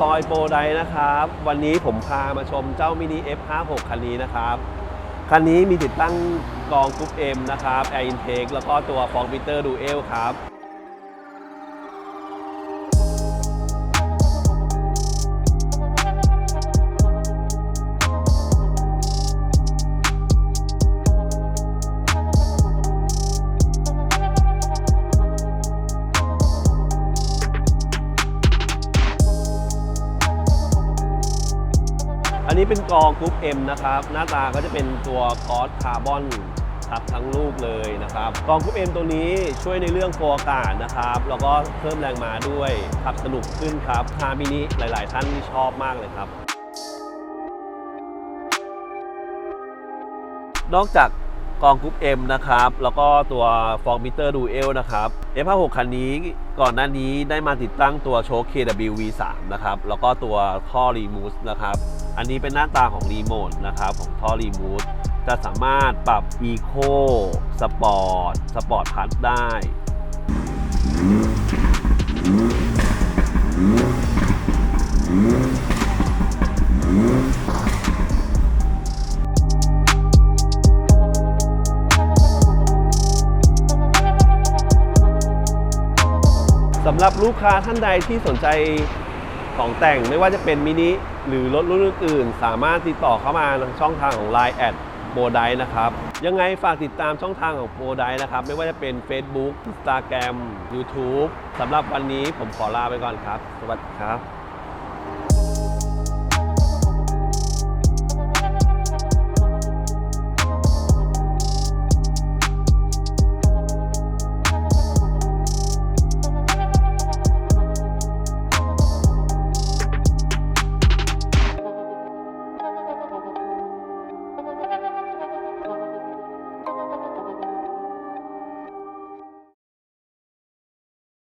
ซอยโปรไดนะครับ วันนี้ผมพามาชมเจ้ามินิ F56 คันนี้นะครับ คันนี้มีติดตั้งกรองกรุ๊ป M นะครับ Air Intake แล้วก็ตัวฟองฟิเตอร์ดูเอลครับ อันนี้เป็นกรองกรุ๊ป M นะครับ หน้าตาก็จะเป็นตัวกอสคาร์บอนทับทั้งลูกเลยนะครับกรองกรุ๊ป M ตัวนี้ช่วยในเรื่องโฟอากาศนะครับ แล้วก็เพิ่มแรงม้าด้วยขับสนุกขึ้นครับคาร์มินิหลาย ๆ ท่านที่ชอบมากเลยครับ นอกจากกองกรุ๊ป M นะครับ แล้วก็ตัวฟองมิเตอร์ดูเอลนะครับ F56 คันนี้ก่อนหน้านี้ได้มาติดตั้งตัวโชค KWV3 นะครับ แล้วก็ตัวท่อรีมูสนะครับ อันนี้เป็นหน้าตาของรีโมทนะครับของท่อรีมูสจะสามารถปรับ Eco Sport Sport Plus ได้สำหรับลูกค้าท่านใดที่สนใจ ของแต่งไม่ว่าจะเป็นมินิหรือรถรุ่นอื่น สามารถติดต่อเข้ามาทางช่องทางของ Line แอดโบไดนะครับ ยังไงฝากติดตามช่องทางของโบไดนะครับ ไม่ว่าจะเป็น Facebook Instagram YouTube สำหรับวันนี้ผมขอลาไปก่อนครับ สวัสดีครับ